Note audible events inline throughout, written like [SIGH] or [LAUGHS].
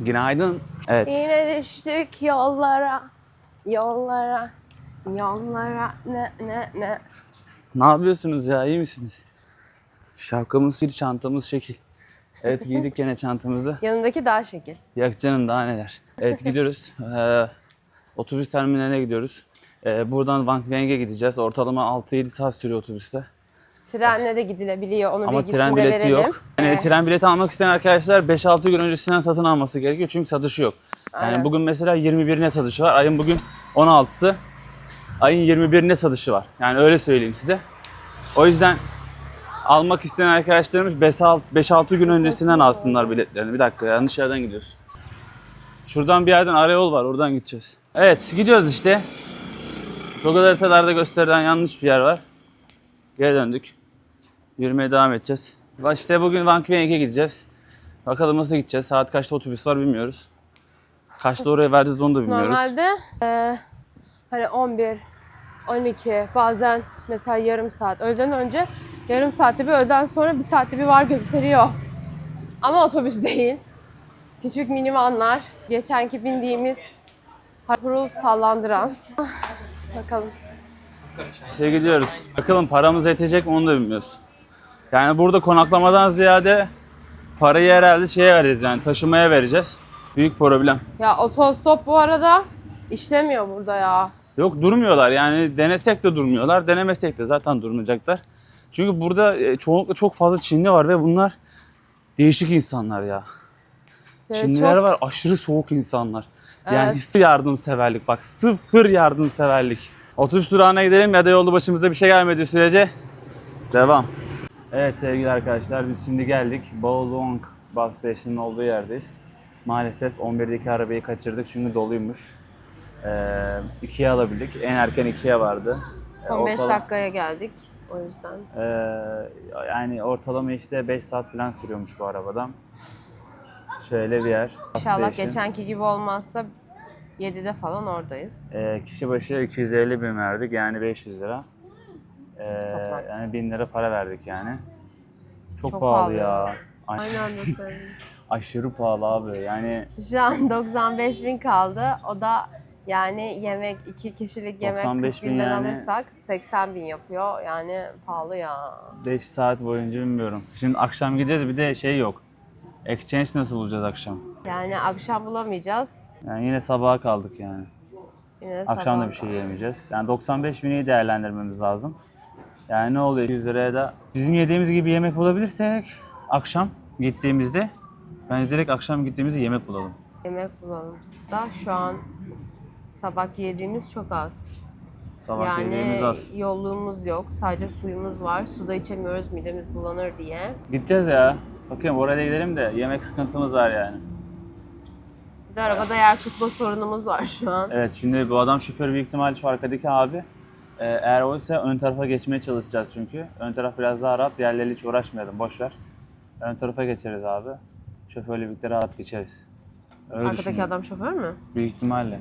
Günaydın. Evet. Yine düştük yollara, yollara, yollara, ne ne ne. Ne yapıyorsunuz ya? İyi misiniz? Şapkamız bir çantamız şekil. Evet [LAUGHS] giydik gene çantamızı. Yanındaki daha şekil. Yak canım daha neler. Evet gidiyoruz. [LAUGHS] Ee, otobüs terminaline gidiyoruz. Ee, buradan Vankveng'e gideceğiz. Ortalama 6-7 saat sürüyor otobüste. Trenle de gidilebiliyor, onun Ama bilgisini tren de bileti verelim. yok. Yani Ee, tren bileti almak isteyen arkadaşlar 5-6 gün öncesinden satın alması gerekiyor çünkü satışı yok. Yani Aynen. bugün mesela 21'ine satışı var. Ayın bugün 16'sı. Ayın 21'ine satışı var. Yani öyle söyleyeyim size. O yüzden almak isteyen arkadaşlarımız 5-6 gün öncesinden alsınlar biletlerini. Bir dakika yanlış yerden gidiyoruz. Şuradan bir yerden arayol var oradan gideceğiz. Evet gidiyoruz işte. Google haritalarda gösterilen yanlış bir yer var. Geri döndük. Yürümeye devam edeceğiz. İşte bugün Vancouver'e gideceğiz. Bakalım nasıl gideceğiz. Saat kaçta otobüs var bilmiyoruz. Kaçta oraya vereceğiz onu da bilmiyoruz. Normalde e, hani 11, 12 bazen mesela yarım saat. Öğleden önce yarım saatte bir öğleden sonra bir saatte bir var gösteriyor. Ama otobüs [LAUGHS] değil. Küçük minivanlar. Geçenki bindiğimiz Harpurul sallandıran. Bakalım. İşte gidiyoruz. Bakalım paramız yetecek mi onu da bilmiyoruz. Yani burada konaklamadan ziyade parayı herhalde şeye vereceğiz yani taşımaya vereceğiz. Büyük problem. Ya otostop bu arada işlemiyor burada ya. Yok durmuyorlar yani denesek de durmuyorlar, denemesek de zaten durmayacaklar. Çünkü burada e, çoğunlukla çok fazla Çinli var ve bunlar değişik insanlar ya. Böyle Çinliler çok- var aşırı soğuk insanlar. Yani Evet. sıfır yardımseverlik bak sıfır yardımseverlik. Otobüs durağına gidelim ya da yolda başımıza bir şey gelmediği sürece devam. Evet sevgili arkadaşlar biz şimdi geldik. Bowlong bus station'ın olduğu yerdeyiz. Maalesef 11'deki arabayı kaçırdık çünkü doluymuş. Ee, ikiye alabildik. En erken ikiye vardı. Ee, Son 5 ortalama- dakikaya geldik. O yüzden. ee, yani ortalama işte 5 saat falan sürüyormuş bu arabadan. Şöyle bir yer. İnşallah station. geçenki gibi olmazsa 7'de falan oradayız. Ee, kişi başı 250 bin verdik yani 500 lira. Ee, Toplam. yani 1000 lira para verdik yani. Çok, Çok pahalı, pahalı ya. anda [LAUGHS] söyleyeyim. aşırı pahalı abi. Yani Şu an 95 bin kaldı. O da yani yemek, iki kişilik yemek 95 40 bin binden yani- alırsak 80 bin yapıyor. Yani pahalı ya. 5 saat boyunca bilmiyorum. Şimdi akşam gideceğiz bir de şey yok. Exchange nasıl bulacağız akşam? Yani akşam bulamayacağız. Yani yine sabaha kaldık yani. Yine Akşam da bir şey yemeyeceğiz. Yani 95 bini değerlendirmemiz lazım. Yani ne oluyor 100 liraya da bizim yediğimiz gibi yemek bulabilirsek akşam gittiğimizde bence direkt akşam gittiğimizde yemek bulalım. Yemek bulalım. Da şu an sabah yediğimiz çok az. Sabah yani yediğimiz az. yolluğumuz yok. Sadece suyumuz var. Suda içemiyoruz midemiz bulanır diye. Gideceğiz ya. Bakayım oraya da gidelim de yemek sıkıntımız var yani. Bir de arabada yer tutma sorunumuz var şu an. Evet şimdi bu adam şoför büyük ihtimalle şu arkadaki abi. Ee, eğer oysa ön tarafa geçmeye çalışacağız çünkü. Ön taraf biraz daha rahat. Diğerleriyle hiç uğraşmayalım. Boş ver. Ön tarafa geçeriz abi. Şoförle birlikte rahat geçeriz. Öyle Arkadaki düşünüyorum. adam şoför mü? Büyük ihtimalle.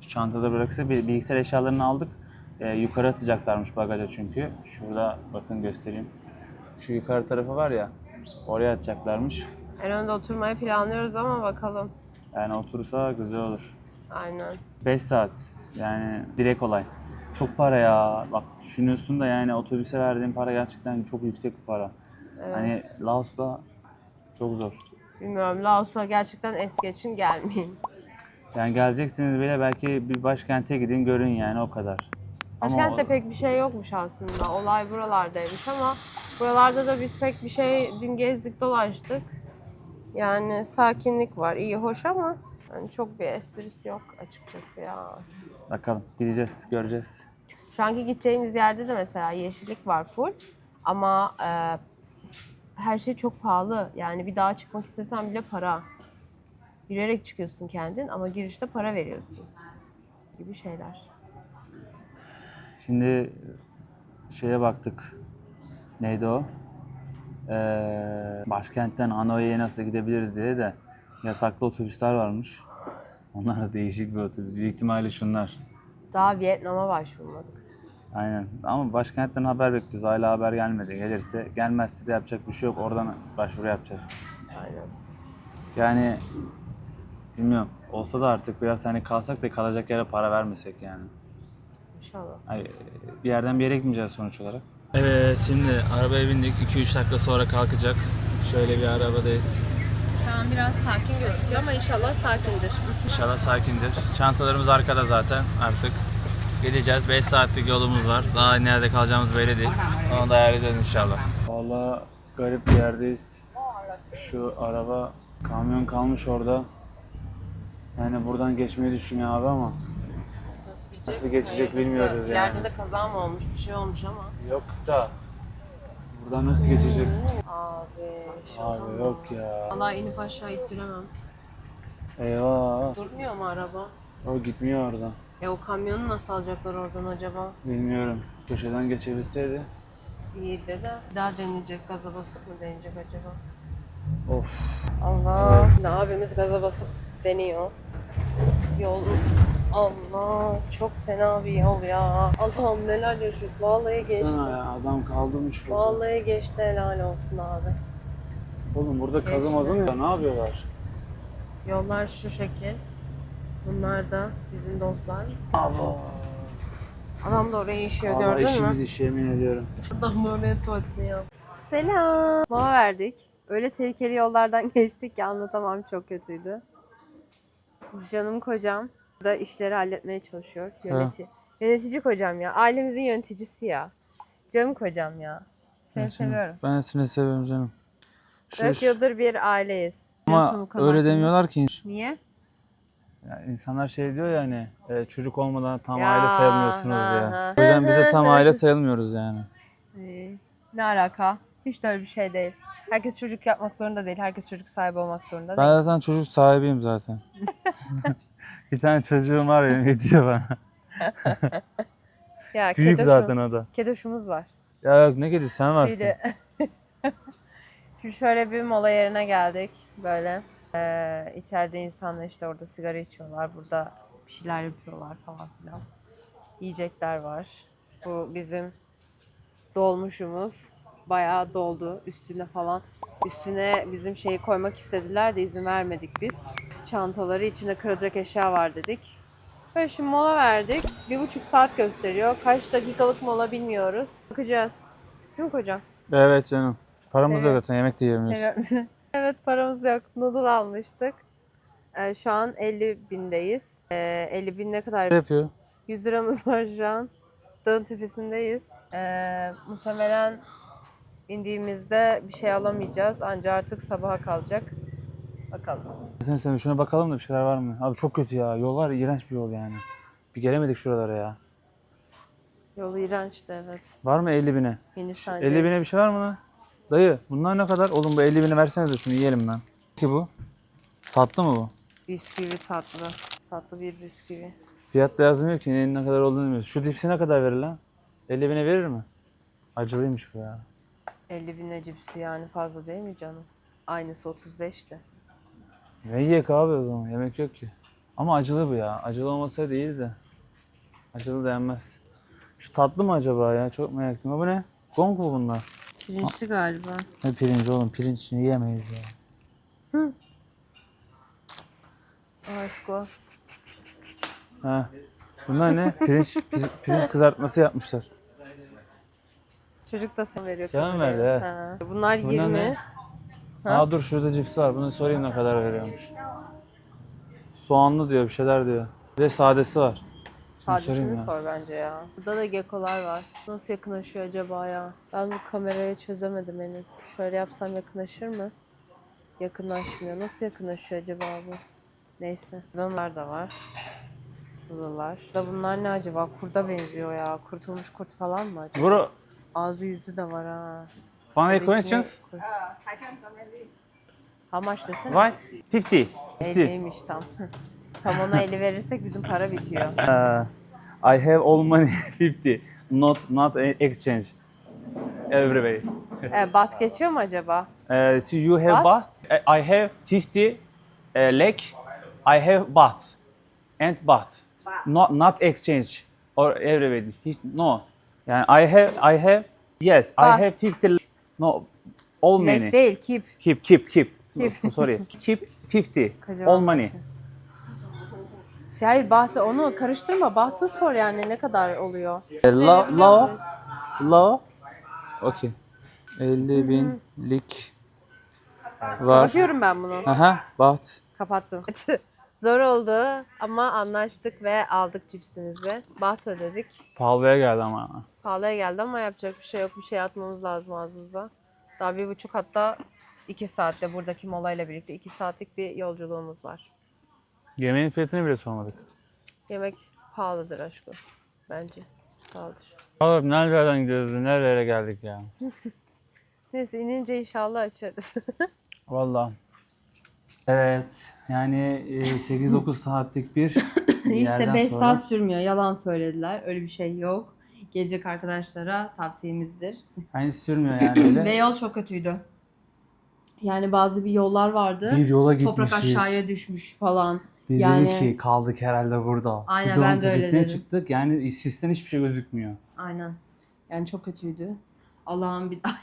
Şu çantada bırakırsa bir bilgisayar eşyalarını aldık. Ee, yukarı atacaklarmış bagaja çünkü. Şurada bakın göstereyim. Şu yukarı tarafı var ya. Oraya atacaklarmış. En önde oturmayı planlıyoruz ama bakalım. Yani oturursa güzel olur. Aynen. 5 saat yani direkt olay. Çok para ya. Bak düşünüyorsun da yani otobüse verdiğin para gerçekten çok yüksek bir para. Evet. Hani Laos'ta çok zor. Bilmiyorum. Laos'a gerçekten es geçin gelmeyin. Yani geleceksiniz bile belki bir başkente gidin görün yani o kadar. Başkentte pek bir şey yokmuş aslında. Olay buralardaymış ama buralarda da biz pek bir şey dün gezdik dolaştık. Yani sakinlik var. iyi hoş ama yani çok bir esprisi yok açıkçası ya. Bakalım gideceğiz göreceğiz. Şu anki gideceğimiz yerde de mesela yeşillik var full. Ama e, her şey çok pahalı. Yani bir dağa çıkmak istesen bile para. Yürüyerek çıkıyorsun kendin ama girişte para veriyorsun. Gibi şeyler. Şimdi şeye baktık. Neydi o? Ee, başkentten Hanoi'ye nasıl gidebiliriz diye de yataklı otobüsler varmış. Onlar da değişik bir otobüs. Büyük ihtimalle şunlar. Daha Vietnam'a başvurmadık. Aynen. Ama başkentten haber bekliyoruz. Hala haber gelmedi. Gelirse, gelmezse de yapacak bir şey yok. Oradan başvuru yapacağız. Aynen. Yani bilmiyorum. Olsa da artık biraz hani kalsak da kalacak yere para vermesek yani. İnşallah. Hani bir yerden bir yere gitmeyeceğiz sonuç olarak. Evet şimdi arabaya bindik. 2-3 dakika sonra kalkacak. Şöyle bir arabadayız. Şu an biraz sakin gözüküyor ama inşallah sakindir. İnşallah sakindir. Çantalarımız arkada zaten artık. Gideceğiz. 5 saatlik yolumuz var. Daha nerede kalacağımız belli değil. Onu da ayarlayacağız inşallah. Valla garip bir yerdeyiz. Şu araba, kamyon kalmış orada. Yani buradan geçmeyi düşünüyor abi ama Nasıl geçecek bilmiyoruz yani. İleride de kaza mı olmuş, bir şey olmuş ama. yok da buradan nasıl geçecek? Abi, şaka Abi yok ya. Vallahi inip aşağı ittiremem. Eyvah. Durmuyor mu araba? O gitmiyor orada. E o kamyonu nasıl alacaklar oradan acaba? Bilmiyorum. Köşeden geçebilseydi. İyi de daha deneyecek, gaza basıp mı deneyecek acaba? Of. Allah. Şimdi abimiz gaza basıp deniyor. Yol Allah çok fena bir yol ya. Allah'ım neler yaşıyoruz. Vallahi geçti. Sana ya adam kaldırmış burada. Vallahi geçti helal olsun abi. Oğlum burada kazı mazı mı ya? Ne yapıyorlar? Yollar şu şekil. Bunlar da bizim dostlar. Abo. Adam da oraya işiyor Valla gördün mü? işimiz iş yemin ediyorum. Adam da oraya tuvaletini yap. Selam. Mola verdik. Öyle tehlikeli yollardan [LAUGHS] geçtik ki anlatamam çok kötüydü. Canım kocam da işleri halletmeye çalışıyor. Yöneti Yönetici kocam ya. Ailemizin yöneticisi ya. Canım kocam ya. Seni seviyorum. Ben seni seviyorum canım. Şu- 4 yıldır bir aileyiz. Bu Ama öyle demiyorlar ki. Niye? Yani insanlar şey diyor ya hani e, çocuk olmadan tam Ya, aile sayılmıyorsunuz ha, diye. ha. O yüzden bize tam aile sayılmıyoruz yani. Ee, ne alaka? Hiç de öyle bir şey değil. Herkes çocuk yapmak zorunda değil. Herkes çocuk sahibi olmak zorunda Ben değil. zaten çocuk sahibiyim zaten. [LAUGHS] bir tane çocuğum var benim yetiyor bana. Ya, Büyük kedoşum- zaten o da. Kedoşumuz var. Ya yok ne kedi sen varsın. Şimdi, [LAUGHS] Şimdi şöyle bir mola yerine geldik. Böyle. Ee, içeride insanlar işte orada sigara içiyorlar. Burada bir şeyler yapıyorlar falan filan. Yiyecekler var. Bu bizim dolmuşumuz. Bayağı doldu üstüne falan. Üstüne bizim şeyi koymak istediler de izin vermedik biz. Çantaları içinde kırılacak eşya var dedik. Böyle şimdi mola verdik. Bir buçuk saat gösteriyor. Kaç dakikalık mola bilmiyoruz. Bakacağız. Değil mi kocam? Evet canım. Paramız da Seviyorum. yok zaten yemek de yiyemiyoruz. [LAUGHS] Evet paramız yok. Noodle almıştık. Ee, şu an 50 bindeyiz. Ee, 50 bin ne kadar? Ne yapıyor? 100 liramız var şu an. Dağın tepesindeyiz. Ee, muhtemelen indiğimizde bir şey alamayacağız. Ancak artık sabaha kalacak. Bakalım. Sen sen şuna bakalım da bir şeyler var mı? Abi çok kötü ya. Yol var ya, iğrenç bir yol yani. Bir gelemedik şuralara ya. Yolu iğrençti evet. Var mı 50 bine? Hindistan 50 bine bir şey var mı lan? Dayı bunlar ne kadar? Oğlum bu 50 bine versenize şunu yiyelim lan. Ki bu? Tatlı mı bu? Bisküvi tatlı. Tatlı bir bisküvi. Fiyat da yazmıyor ki neyin ne kadar olduğunu bilmiyoruz. Şu dipsi ne kadar verir lan? 50 bine verir mi? Acılıymış bu ya. 50 bin cipsi yani fazla değil mi canım? Aynısı 35'ti. Ne yiyek abi o zaman? Yemek yok ki. Ama acılı bu ya. Acılı olmasaydı iyiydi de. Acılı da yenmez. Şu tatlı mı acaba ya? Çok merak ettim. Bu ne? Gong mu bunlar? Pirinçli galiba. Ne pirinci oğlum? Pirinç yiyemeyiz ya. Aşko. Ha. Bunlar ne? Pirinç, pi- pirinç kızartması yapmışlar. Çocuk da sana veriyor. Kamerayı. verdi, he? Ha. Bunlar Bunlar 20. ne? Aa dur şurada cips var. Bunu sorayım ne kadar veriyormuş. Soğanlı diyor, bir şeyler diyor. Bir de sadesi var. sorayım Sadesini ya. sor bence ya. Burada da gekolar var. Nasıl yakınlaşıyor acaba ya? Ben bu kamerayı çözemedim henüz. Şöyle yapsam yakınlaşır mı? Yakınlaşmıyor. Nasıl yakınlaşıyor acaba bu? Neyse. Bunlar da var. Buralar. Da bunlar ne acaba? Kurda benziyor ya. Kurtulmuş kurt falan mı acaba? Bro, Ağzı yüzü de var ha. de içine questions? How much desene? Why? 50. 50. 50'ymiş tam. [LAUGHS] tam ona 50 verirsek bizim para bitiyor. Uh, [LAUGHS] I have all money [LAUGHS] 50. Not not exchange. Everybody. E, bat geçiyor mu acaba? Uh, so you have baht. I I have 50 uh, lek. I have baht. And baht. Not not exchange or everybody. No. Yani I have I have yes. I have 50 lek. No all money. Lek değil, keep. Keep keep keep. Keep. Sorry. [LAUGHS] Keep 50. Kocaman All money. başı. Şey, hayır Bahtı onu karıştırma. Bahtı sor yani ne kadar oluyor. Low, low, low. Okay. 50 binlik var. Kapatıyorum ben bunu. Aha, baht. Kapattım. [LAUGHS] Zor oldu ama anlaştık ve aldık cipsimizi. Baht ödedik. Pahalıya geldi ama. Pahalıya geldi ama yapacak bir şey yok. Bir şey atmamız lazım ağzımıza. Daha bir buçuk hatta iki saatte buradaki molayla birlikte iki saatlik bir yolculuğumuz var. Yemeğin fiyatını bile sormadık. Yemek pahalıdır aşkım. Bence pahalıdır. Oğlum nerelerden gidiyoruz, nerelere geldik ya. [LAUGHS] Neyse inince inşallah açarız. [LAUGHS] Vallahi. Evet, yani e, [LAUGHS] 8-9 saatlik bir işte yerden 5 sonra- saat sürmüyor. Yalan söylediler. Öyle bir şey yok. Gelecek arkadaşlara tavsiyemizdir. Yani sürmüyor yani öyle. Ve yol çok kötüydü. Yani bazı bir yollar vardı. bir yola Toprak gitmişiz. aşağıya düşmüş falan. Biz Yani- dedik ki kaldık herhalde burada. Aynen, Bir ben de öyle dedim. çıktık. Yani sisten hiçbir şey gözükmüyor. Aynen. Yani çok kötüydü. Allah'ın bir [LAUGHS] daha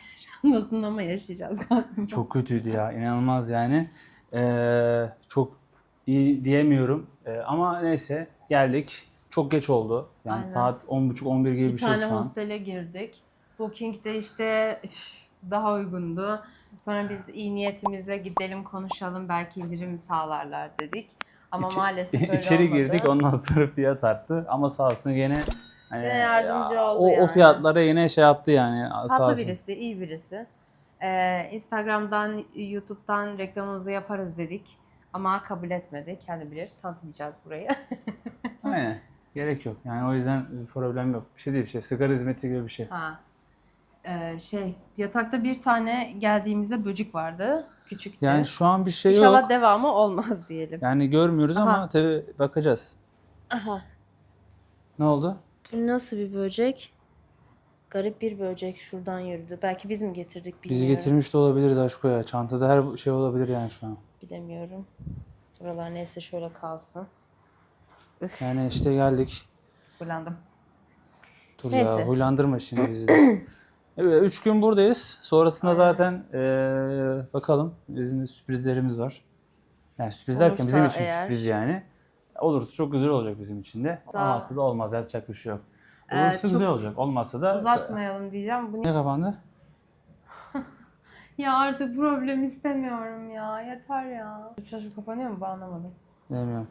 yaşanmasın ama yaşayacağız galiba. Çok kötüydü ya. inanılmaz yani. Ee, çok iyi diyemiyorum. Ee, ama neyse geldik. Çok geç oldu. Yani Aynen. saat 10.30-11 gibi bir, Bir şey tane şu an. hostele girdik. Booking'de işte daha uygundu. Sonra biz iyi niyetimizle gidelim konuşalım belki indirim sağlarlar dedik. Ama İçi- maalesef [LAUGHS] öyle İçeri olmadı. girdik ondan sonra fiyat arttı. Ama sağ olsun gene hani, yardımcı ya, oldu o, o yani. fiyatlara yine şey yaptı yani. Tatlı birisi, iyi birisi. Ee, Instagram'dan, YouTube'dan reklamımızı yaparız dedik. Ama kabul etmedi. Kendi bilir. Tanıtmayacağız burayı. [LAUGHS] Aynen. Gerek yok. Yani o yüzden problem yok. Bir şey değil bir şey. Sigara hizmeti gibi bir şey. ha. Ee, şey, yatakta bir tane geldiğimizde böcük vardı. Küçüktü. Yani şu an bir şey İnşallah yok. devamı olmaz diyelim. Yani görmüyoruz ama Aha. tabii bakacağız. Aha. Ne oldu? Nasıl bir böcek? Garip bir böcek şuradan yürüdü. Belki biz mi getirdik bilmiyorum. Bizi getirmiş de olabiliriz aşko ya. Çantada her şey olabilir yani şu an. Bilemiyorum. Buralar neyse şöyle kalsın. Üf, Yani işte geldik. kullandım. Dur Neyse. ya huylandırma şimdi bizi de. [CLEARS THROAT] Evet, üç gün buradayız. Sonrasında zaten eee, bakalım bizim de sürprizlerimiz var. Yani sürpriz derken bizim Olursa için eğer- sürpriz yani. Olursa çok güzel olacak bizim için de. Daha- Olmazsa da olmaz. Yapacak bir şey yok. Ee, Olursa çok güzel olacak. Olmazsa da... Uzatmayalım diyeceğim. Bu Ne kapandı? [LAUGHS] Ya artık problem istemiyorum ya. Yeter ya. Şaşıp kapanıyor mu? Ben anlamadım. Bilmiyorum.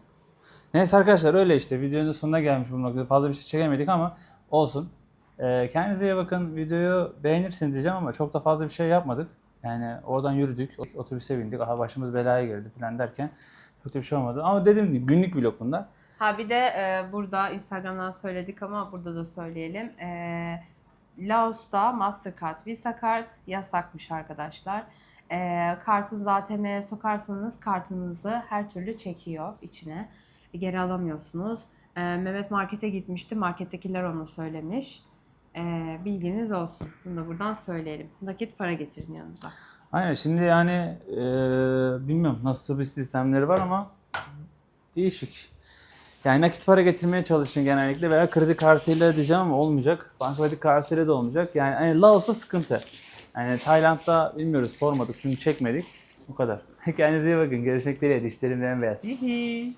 Neyse arkadaşlar öyle işte. Videonun sonuna gelmiş bu noktada. Fazla bir şey çekemedik ama olsun. Ee, kendinize iyi bakın. Videoyu beğenirsiniz diyeceğim ama çok da fazla bir şey yapmadık. Yani oradan yürüdük. ot- Otobüse bindik. Aha başımız belaya girdi falan derken çok da bir şey olmadı. Ama dediğim gibi günlük vlog bunlar. Ha bir de e, burada Instagram'dan söyledik ama burada da söyleyelim. E, Laos'ta Mastercard, Visa kart yasakmış arkadaşlar. E, kartınızı ATM'ye sokarsanız kartınızı her türlü çekiyor içine. Geri alamıyorsunuz. E, Mehmet markete gitmişti. Markettekiler onu söylemiş. E, bilginiz olsun. Bunu da buradan söyleyelim. Nakit para getirin yanınıza. Aynen şimdi yani eee, bilmiyorum nasıl bir sistemleri var ama değişik. Yani nakit para getirmeye çalışın genellikle veya kredi kartıyla diyeceğim ama olmayacak. Bankamatik kartıyla da olmayacak. Yani hani Laos'ta sıkıntı. Yani Tayland'da bilmiyoruz sormadık çünkü çekmedik. Bu kadar. [LAUGHS] Kendinize iyi bakın. Görüşmek dileğiyle. Dişlerim bembeyaz. Hihi.